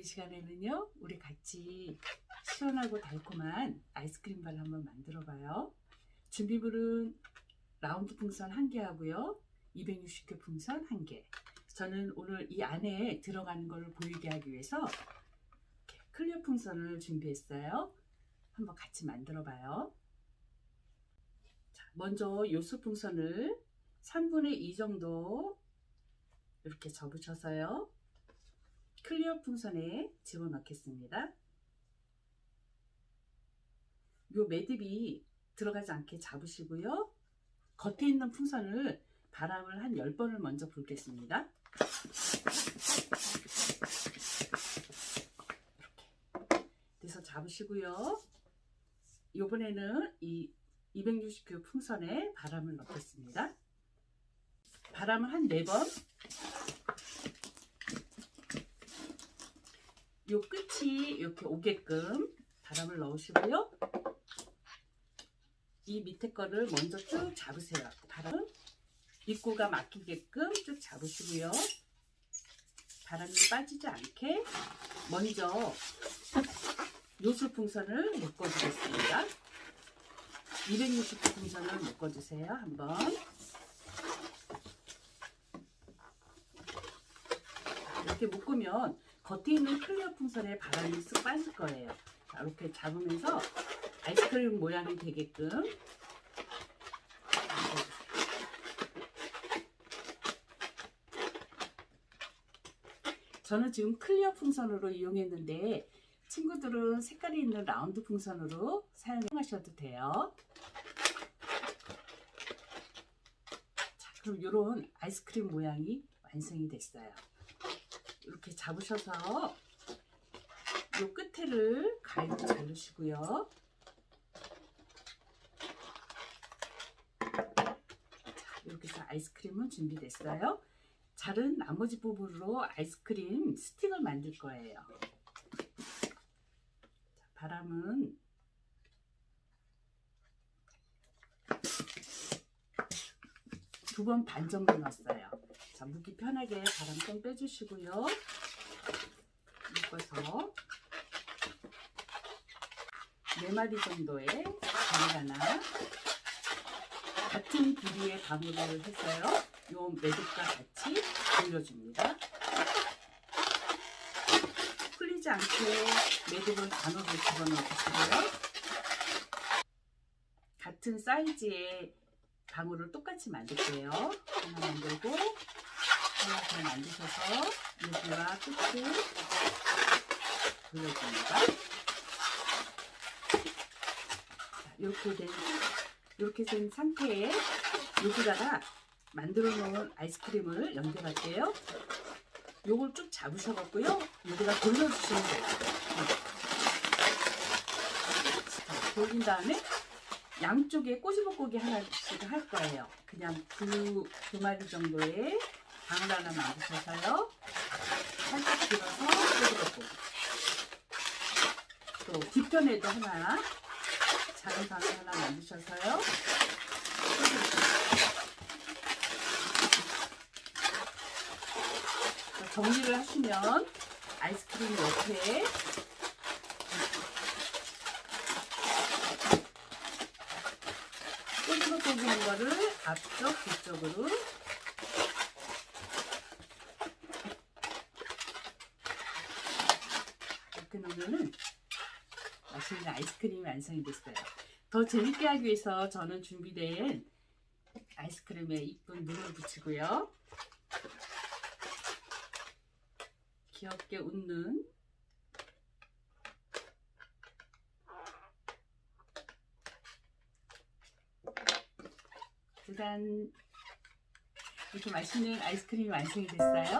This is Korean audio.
이 시간에는요, 우리 같이 시원하고 달콤한 아이스크림 발 한번 만들어 봐요. 준비물은 라운드 풍선 1개 하고요. 260개 풍선 1개. 저는 오늘 이 안에 들어가는 걸 보이게 하기 위해서 클리어 풍선을 준비했어요. 한번 같이 만들어 봐요. 자, 먼저 요수 풍선을 3분의 2 정도 이렇게 접으셔서요. 클리어 풍선에 집어넣겠습니다. 요 매듭이 들어가지 않게 잡으시고요. 겉에 있는 풍선을 바람을 한 10번을 먼저 불겠습니다. 이렇게. 그래서 잡으시고요. 요번에는 이 260교 풍선에 바람을 넣겠습니다. 바람을 한 4번 요 끝이 이렇게 오게끔 바람을 넣으시고요. 이 밑에 거를 먼저 쭉 잡으세요. 바람 입구가 막히게끔 쭉 잡으시고요. 바람이 빠지지 않게 먼저 요술 풍선을 묶어주겠습니다. 260 풍선을 묶어주세요. 한번. 이렇게 묶으면 겉에 있는 클리어 풍선에 바람이 쓱 빠질 거예요. 자, 이렇게 잡으면서 아이스크림 모양이 되게끔 저는 지금 클리어 풍선으로 이용했는데 친구들은 색깔이 있는 라운드 풍선으로 사용하셔도 돼요. 자, 그럼 이런 아이스크림 모양이 완성이 됐어요. 잡으셔서 요 끝에를 가위로 자르시고요. 자, 이렇게 해서 아이스크림은 준비됐어요. 자른 나머지 부분으로 아이스크림 스틱을 만들 거예요. 자, 바람은 두 번 반 정도 넣었어요. 자, 무기 편하게 바람 좀 빼주시고요. 묶어서 네 마리 정도의 바나나 같은 길이의 방울을 해서요. 요 매듭과 같이 돌려줍니다. 풀리지 않게 매듭을 단어로 집어넣으시고요. 같은 사이즈의 방울을 똑같이 만들게요. 하나 만들고 하나 더 만드셔서 여기와 끝을 돌려줍니다. 자, 이렇게 된 이렇게 된 상태에 여기다가 만들어 놓은 아이스크림을 연결할게요. 요걸 쭉 잡으셔갖고요. 여기다 돌려주시면 돼요. 자, 돌린 다음에 양쪽에 꼬집어꼬기 하나씩 할 거예요. 그냥 두, 두 마리 정도의 방울 하나 만드셔서요. 살짝 들어서 꼬집어꼬기. 또 뒤편에도 하나, 작은 방울 하나 만드셔서요. 정리를 하시면 아이스크림 옆에 꼬집어꼬기한 거를 앞쪽, 뒤쪽으로 이렇게 놓으면은 맛있는 아이스크림이 완성이 됐어요. 더 재밌게 하기 위해서 저는 준비된 아이스크림에 이쁜 눈을 붙이고요. 귀엽게 웃는 두단 이렇게 맛있는 아이스크림이 완성이 됐어요.